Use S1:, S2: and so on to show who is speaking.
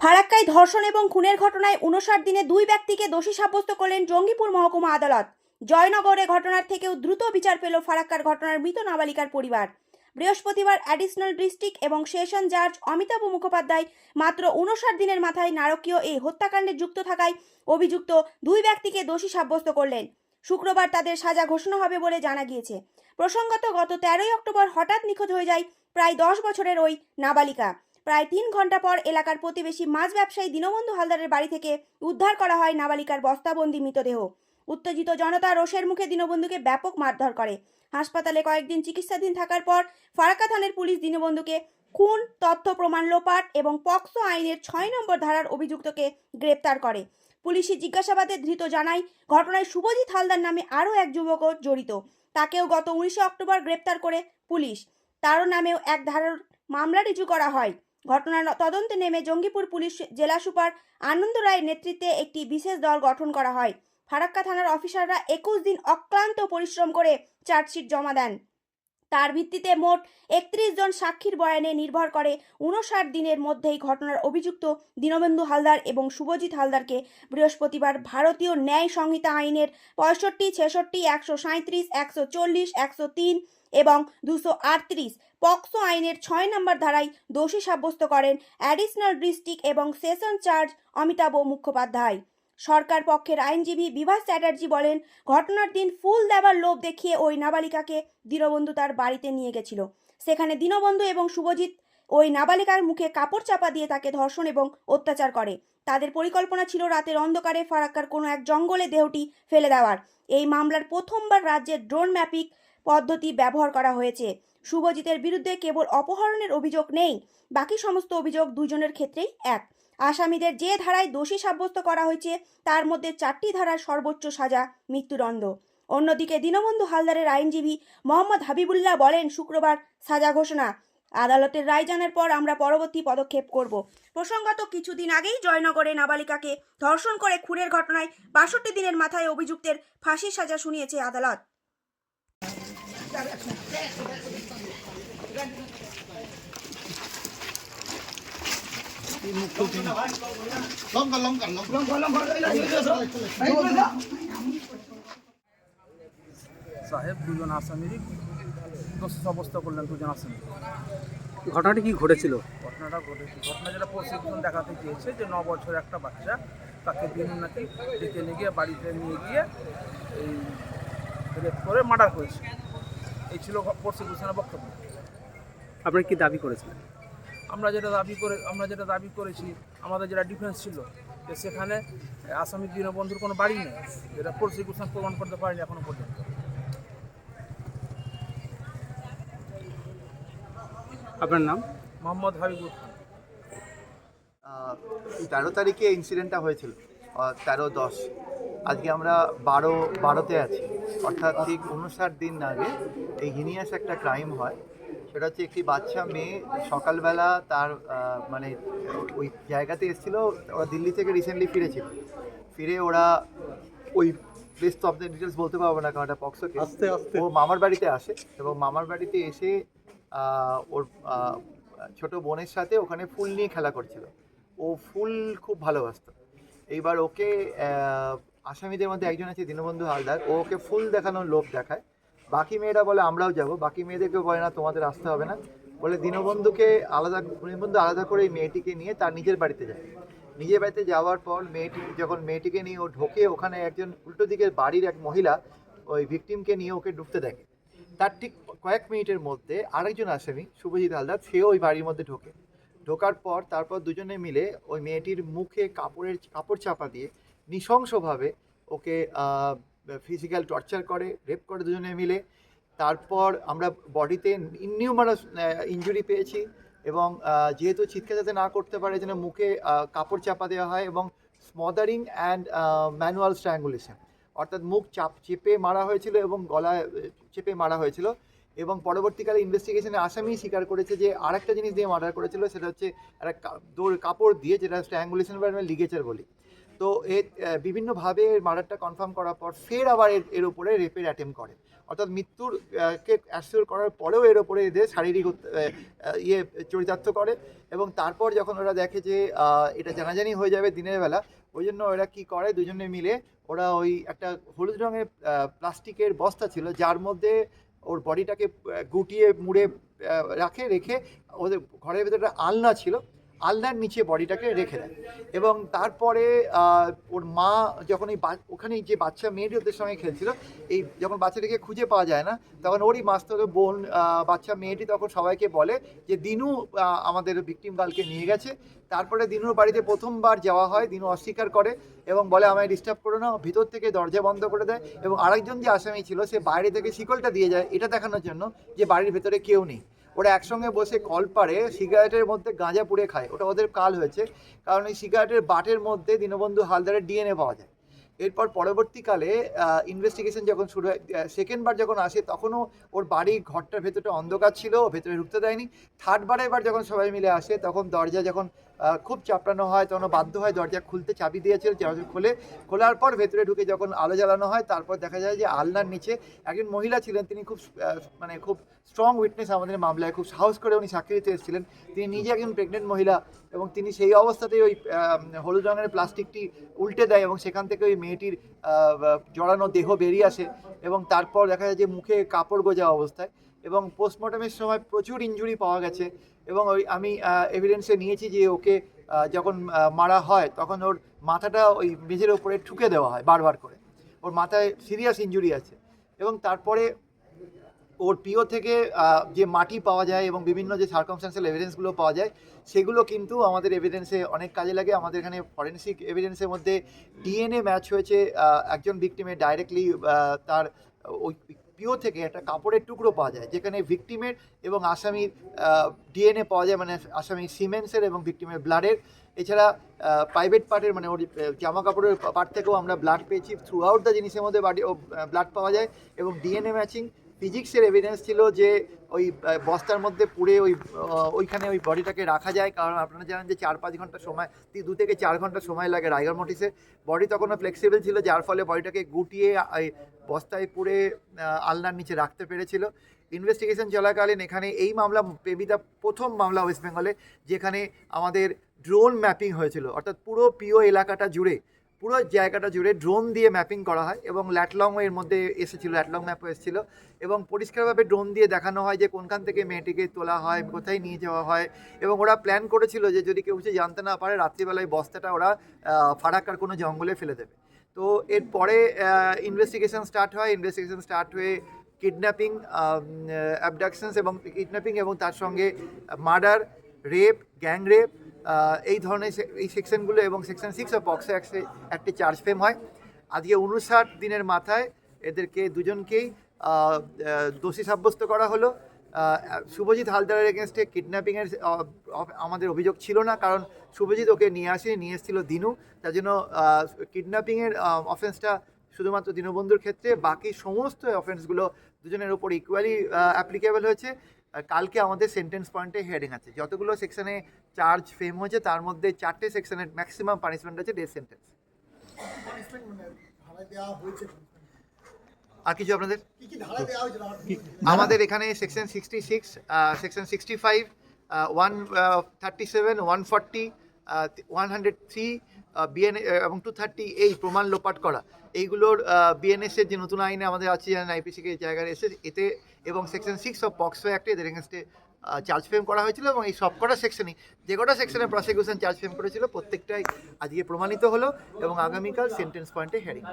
S1: ফারাক্কায় ধর্ষণ এবং খুনের ঘটনায় উনষাট দিনে দুই ব্যক্তিকে দোষী সাব্যস্ত করলেন জঙ্গিপুর মহকুমা আদালত। জয়নগরে ঘটনার থেকেও দ্রুত বিচার পেল ফারাক্কার ঘটনার মৃত নাবালিকার পরিবার। বৃহস্পতিবার অ্যাডিশনাল ডিস্ট্রিক্ট এবং সেশন জাজ অমিতাভ মুখোপাধ্যায় মাত্র উনষাট দিনের মাথায় নারকীয় এই হত্যাকাণ্ডে যুক্ত থাকায় অভিযুক্ত দুই ব্যক্তিকে দোষী সাব্যস্ত করলেন। শুক্রবার তাদের সাজা ঘোষণা হবে বলে জানা গিয়েছে। প্রসঙ্গত গত তেরোই অক্টোবর হঠাৎ নিখোঁজ হয়ে যায় প্রায় দশ বছরের ওই নাবালিকা। প্রায় তিন ঘণ্টা পর এলাকার প্রতিবেশী মাছ ব্যবসায়ী দীনবন্ধু হালদারের বাড়ি থেকে উদ্ধার করা হয় নাবালিকার বস্তাবন্দি মৃতদেহ। উত্তেজিত জনতা রোষের মুখে দীনবন্ধুকে ব্যাপক মারধর করে। হাসপাতালে কয়েকদিন চিকিৎসাধীন থাকার পর ফারাক্কা থানার পুলিশ দীনবন্ধুকে খুন, তথ্য প্রমাণ লোপাট এবং পক্সো আইনের ছয় নম্বর ধারার অভিযুক্তকে গ্রেপ্তার করে। পুলিশি জিজ্ঞাসাবাদে ধৃত জানায়, ঘটনায় শুভজিৎ হালদার নামে আরও এক যুবকও জড়িত। তাকেও গত উনিশে অক্টোবর গ্রেপ্তার করে পুলিশ। তারও নামেও এক ধারার মামলা রিজু করা হয়। ঘটনার তদন্তে নেমে জঙ্গিপুর পুলিশ জেলা সুপার আনন্দ রায়ের নেতৃত্বে একটি বিশেষ দল গঠন করা হয়। ফারাক্কা থানার অফিসাররা একুশ দিন অক্লান্ত পরিশ্রম করে চার্জশিট জমা দেন। তার ভিত্তিতে মোট একত্রিশ জন সাক্ষীর বয়ানে নির্ভর করে উনষাট দিনের মধ্যেই ঘটনার অভিযুক্ত দীনবন্ধু হালদার এবং শুভজিৎ হালদারকে বৃহস্পতিবার ভারতীয় ন্যায় সংহিতা আইনের পঁয়ষট্টি, ছেষট্টি, একশো সাঁত্রিশ একশো চল্লিশ, একশো তিন এবং দুশো আটত্রিশ। পক্সো আইনের ছয় নম্বর ধারায় দোষী সাব্যস্ত করেন অ্যাডিশনাল ডিস্ট্রিক্ট এবং সেশন চার্জ অমিতাভ মুখোপাধ্যায়। সরকার পক্ষের আইনজীবী বিভাস চ্যাটার্জি বলেন, ঘটনার দিন ফুল দেওয়ার লোভ দেখিয়ে ওই নাবালিকাকে দীনবন্ধু তার বাড়িতে নিয়ে গেছিল। সেখানে দীনবন্ধু এবং শুভজিৎ ওই নাবালিকার মুখে কাপড় চাপা দিয়ে তাকে ধর্ষণ এবং অত্যাচার করে। তাদের পরিকল্পনা ছিল রাতের অন্ধকারে ফারাক্কার কোনো এক জঙ্গলে দেহটি ফেলে দেওয়ার। এই মামলার প্রথমবার রাজ্যের ড্রোন ম্যাপিক পদ্ধতি ব্যবহার করা হয়েছে। শুভজিতের বিরুদ্ধে কেবল অপহরণের অভিযোগ নেই, বাকি সমস্ত অভিযোগ দুজনের ক্ষেত্রেই এক। আসামিদের যে ধারায় দোষী সাব্যস্ত করা হয়েছে, তার মধ্যে চারটি ধারার সর্বোচ্চ সাজা মৃত্যুদণ্ড। অন্যদিকে দীনবন্ধু হালদারের আইনজীবী মোহাম্মদ হাবিবুল্লাহ বলেন, শুক্রবার সাজা ঘোষণা। আদালতের রায় জানার পর আমরা পরবর্তী পদক্ষেপ করব। প্রসঙ্গত, কিছুদিন আগেই জয়নগরে নাবালিকাকে ধর্ষণ করে খুনের ঘটনায় বাষট্টি দিনের মাথায় অভিযুক্তের ফাঁসির সাজা শুনিয়েছে আদালত।
S2: লঙ্কা লঙ্কা লঙ্কা
S3: সাহেব দুজন আসামিরই দোষ সাব্যস্ত করলেন দুজন আসামি।
S4: ঘটনাটি কি ঘটেছিল?
S3: ঘটনাটা ঘটেছে। ঘটনা যেটা প্রশিক্ষণ দেখাতে চেয়েছে যে ন বছর একটা বাচ্চা তাকে দিন নাকি ডেকে নিয়ে গিয়ে বাড়িতে নিয়ে গিয়ে এই রেপ করে মার্ডার করেছে। এই ছিল প্রসিকিউশনের বক্তব্য।
S4: আপনারা কি দাবি করেছিলেন?
S3: আমরা যেটা দাবি করে আমরা যেটা দাবি করেছি আমাদের যেটা ডিফেন্স ছিল যে সেখানে আসামি দীনবন্ধুর কোনো বাড়ি নেই। যেটা প্রসিকিউশন প্রমাণ করতে পারেনি এখনও পর্যন্ত।
S4: আপনার নাম?
S3: মোহাম্মদ হাবিবুর খান।
S2: তেরো তারিখে ইনসিডেন্টটা হয়েছিল তেরো দশ। আজকে আমরা বারো বারোতে আছি। অর্থাৎ ঠিক উনষাট দিন আগে এই হিনিয়াস একটা ক্রাইম হয়। সেটা হচ্ছে একটি বাচ্চা মেয়ে সকালবেলা তার মানে ওই জায়গাতে এসেছিল ওরা দিল্লি থেকে রিসেন্টলি ফিরেছিল। ফিরে ওরা ওই প্লেস তো আপনাদের ডিটেলস বলতে পারব না কারণ এটা পক্সো আস্তে আস্তে। ও মামার বাড়িতে আসে এবং মামার বাড়িতে এসে ওর ছোট বোনের সাথে ওখানে ফুল নিয়ে খেলা করছিল। ও ফুল খুব ভালোবাসতো। এইবার ওকে আসামিদের মধ্যে একজন আছে দীনবন্ধু হালদার। ও ওকে ফুল দেখানোর লোভ দেখায়। বাকি মেয়েরা বলে, আমরাও যাব। বাকি মেয়েদেরকে বলে, না, তোমাদের আসতে হবে না। বলে দীনবন্ধুকে আলাদা, দীনবন্ধু আলাদা করে এই মেয়েটিকে নিয়ে তার নিজের বাড়িতে যায়। নিজের বাড়িতে যাওয়ার পর মেয়েটি, যখন মেয়েটিকে নিয়ে ও ঢোকে, ওখানে একজন উল্টো দিকের বাড়ির এক মহিলা ওই ভিকটিমকে নিয়ে ওকে ঢুকতে দেখে। তার ঠিক কয়েক মিনিটের মধ্যে আরেকজন আসামি, শুভজিৎ হালদার, সেও ওই বাড়ির মধ্যে ঢোকে। ঢোকার পর তারপর দুজনে মিলে ওই মেয়েটির মুখে কাপড়ের, কাপড় চাপা দিয়ে নৃশংসভাবে ওকে ফিজিক্যাল টর্চার করে রেপ করে দুজনে মিলে। তারপর আমরা বডিতে ইননিউমারাস ইঞ্জুরি পেয়েছি এবং যেহেতু চিৎকার যাতে না করতে পারে, যেন মুখে কাপড় চাপা দেওয়া হয় এবং স্মদারিং অ্যান্ড ম্যানুয়াল স্ট্র্যাঙ্গুলেশন অর্থাৎ মুখ চাপ, চেপে মারা হয়েছিল এবং গলায় চেপে মারা হয়েছিল। এবং পরবর্তীকালে ইনভেস্টিগেশনে আসামি স্বীকার করেছে যে, আরেকটা জিনিস দিয়ে মার্ডার করেছিল, সেটা হচ্ছে একটা দৌড় কাপড় দিয়ে যেটা স্ট্র্যাঙ্গুলেশন বা লিগেচার বলি। তো এর বিভিন্নভাবে মার্ডারটা কনফার্ম করার পর ফের আবার এর এর উপরে রেপের অ্যাটেম্প করে। অর্থাৎ মৃত্যুর কে অ্যাসিওর করার পরেও এর উপরে এদের শারীরিক ইয়ে চরিতার্থ করে এবং তারপর যখন ওরা দেখে যে এটা জানাজানি হয়ে যাবে দিনের বেলা, ওই জন্য ওরা কি করে দুজনে মিলে, ওরা ওই একটা হলুদ রঙের প্লাস্টিকের বস্তা ছিল যার মধ্যে ওর বডিটাকে গুটিয়ে মুড়ে রাখে, রেখে ওদের ঘরের ভেতরে আলনা ছিল আলনার নিচে বডিটাকে রেখে দেয়। এবং তারপরে ওর মা যখন এই ওখানে যে বাচ্চা, মেয়েটি ওদের সঙ্গে খেলছিল, এই যখন বাচ্চাটাকে খুঁজে পাওয়া যায় না, তখন ওরই মাস্তর বোন বাচ্চা, মেয়েটি তখন সবাইকে বলে যে, দিনু আমাদের ভিকটিম গার্লকে নিয়ে গেছে। তারপরে দিনুর বাড়িতে প্রথমবার যাওয়া হয়, দিনু অস্বীকার করে এবং বলে, আমায় ডিস্টার্ব করো না, ভিতর থেকে দরজা বন্ধ করে দেয়। এবং আরেকজন যে আসামি ছিল, সে বাইরে থেকে শিকলটা দিয়ে যায়, এটা দেখানোর জন্য যে বাড়ির ভেতরে কেউ নেই। ওরা একসঙ্গে বসে কল পারে সিগারেটের মধ্যে গাঁজা পুড়ে খায়। ওটা ওদের কাল হয়েছে। কারণ এই সিগারেটের বাটের মধ্যে দীনবন্ধু হালদারের ডিএনএ পাওয়া যায়। এরপর পরবর্তীকালে ইনভেস্টিগেশন যখন শুরু হয় সেকেন্ড বার যখন আসে, তখনও ওর বাড়ি ঘরটার ভেতরটা অন্ধকার ছিল ভেতরে ঢুকতে দেয়নি। থার্ড বারে এবার যখন সবাই মিলে আসে, তখন দরজা যখন খুব চাপড়ানো হয়, তখন বাধ্য হয় দরজা খুলতে চাবি দিয়েছিল, দরজা খুলে, খোলার পর ভেতরে ঢুকে যখন আলো জ্বালানো হয়, তারপর দেখা যায় যে আলনার নিচে একজন মহিলা ছিলেন, তিনি খুব মানে খুব স্ট্রং উইটনেস আমাদের মামলায়, খুব সাহস করে উনি সাক্ষী দিতে এসেছিলেন। তিনি নিজে একজন প্রেগনেন্ট মহিলা এবং তিনি সেই অবস্থাতেই ওই হলুদ রঙের প্লাস্টিকটি উল্টে দেয় এবং সেখান থেকে ওই মেয়েটির জড়ানো দেহ বেরিয়ে আসে এবং তারপর দেখা যায় যে মুখে কাপড় গোজা অবস্থায় এবং পোস্টমর্টমের সময় প্রচুর ইনজুরি পাওয়া গেছে। এবং ওই আমি এভিডেন্সে নিয়েছি যে ওকে যখন মারা হয়, তখন ওর মাথাটা ওই মেঝের ওপরে ঠুকে দেওয়া হয় বারবার করে। ওর মাথায় সিরিয়াস ইঞ্জুরি আছে। এবং তারপরে ওর পিও থেকে যে মাটি পাওয়া যায় এবং বিভিন্ন যে সার্কমস্টান্সিয়াল এভিডেন্সগুলো পাওয়া যায়, সেগুলো কিন্তু আমাদের এভিডেন্সে অনেক কাজে লাগে। আমাদের এখানে ফরেন্সিক এভিডেন্সের মধ্যে ডিএনএ ম্যাচ হয়েছে একজন ভিকটিমের ডাইরেক্টলি তার ওই পিও থেকে একটা কাপড়ের টুকরো পাওয়া যায়, যেখানে ভিকটিমের এবং আসামির ডিএনএ পাওয়া যায় মানে আসামির সিমেন্সের এবং ভিকটিমের ব্লাডের। এছাড়া প্রাইভেট পার্টের মানে ওর জামা কাপড়ের পার্ট থেকেও আমরা ব্লাড পেয়েছি। থ্রু আউট দ্য জিনিসের মধ্যে বাড়ি ব্লাড পাওয়া যায় এবং ডিএনএ ম্যাচিং ফিজিক্সের এভিডেন্স ছিল যে ওই বস্তার মধ্যে পুড়ে ওই ওইখানে ওই বডিটাকে রাখা যায়। কারণ আপনারা জানেন যে চার পাঁচ ঘণ্টা সময় দু থেকে চার ঘণ্টা সময় লাগে রাইগার মোটিসে। বডি তখনও ফ্লেক্সিবল ছিল, যার ফলে বডিটাকে গুটিয়ে বস্তায় পুড়ে আলনার নিচে রাখতে পেরেছিল। ইনভেস্টিগেশন চলাকালীন এখানে এই মামলা পেবিদা প্রথম মামলা ওয়েস্ট বেঙ্গলে যেখানে আমাদের ড্রোন ম্যাপিং হয়েছিল। অর্থাৎ পুরো পিও এলাকাটা জুড়ে পুরো জায়গাটা জুড়ে ড্রোন দিয়ে ম্যাপিং করা হয় এবং ল্যাটলং এর মধ্যে এসেছিল ল্যাটলং ম্যাপও এসেছিল এবং পরিষ্কারভাবে ড্রোন দিয়ে দেখানো হয় যে কোনখান থেকে মেয়েটিকে তোলা হয়, কোথায় নিয়ে যাওয়া হয় এবং ওরা প্ল্যান করেছিল যে যদি কেউ কিছু জানতে না পারে, রাত্রিবেলায় বস্তাটা ওরা ফারাক্কার কোনো জঙ্গলে ফেলে দেবে। তো এরপরে ইনভেস্টিগেশন স্টার্ট হয় ইনভেস্টিগেশন স্টার্ট হয়ে কিডন্যাপিং অ্যাবডাকশনস এবং কিডন্যাপিং এবং তার সঙ্গে মার্ডার রেপ, গ্যাং রেপ এই ধরনের এই সেকশনগুলো এবং সেকশন সিক্স অফ পক্সে একটি চার্জ ফ্রেম হয়। আজকে উনষাট দিনের মাথায় এদেরকে দুজনকেই দোষী সাব্যস্ত করা হলো। শুভজিৎ হালদারের এগেনস্টে কিডন্যাপিংয়ের আমাদের অভিযোগ ছিল না, কারণ শুভজিৎ ওকে নিয়ে আসেনি, নিয়ে এসেছিল দিনু। তার জন্য কিডন্যাপিংয়ের অফেন্সটা শুধুমাত্র দীনবন্ধুর ক্ষেত্রে, বাকি সমস্ত অফেন্সগুলো দুজনের ওপর ইকুয়ালি অ্যাপ্লিকেবল হয়েছে। কালকে আমাদের সেন্টেন্স পয়েন্টে হেয়ারিং আছে। যতগুলো সেকশনে চার্জ ফেম হয়েছে তার মধ্যে চারটে সেকশনের ম্যাক্সিমাম পানিশমেন্ট আছে ডেথ সেন্টেন্স আর কিছু আপনাদের? আমাদের এখানে section sixty six section sixty five one thirty seven one forty one hundred three BN এবং টু থার্টি এই প্রমাণ লোপাট করা। এইগুলোর বিএনএসের যে নতুন আইনে আমাদের আছে যেন জানেন আইপিসিকে জায়গায় এসে এতে এবং সেকশন সিক্স অফ পক্সো অ্যাক্টে এদের এগেনস্টে চার্জ ফ্রেম করা হয়েছিল এবং এই সব কটা সেকশনই যে কটা সেকশনে প্রসিকিউশন চার্জ ফ্রেম করেছিল, প্রত্যেকটাই আজকে প্রমাণিত হলো এবং আগামীকাল সেন্টেন্স পয়েন্টে হেয়ারিং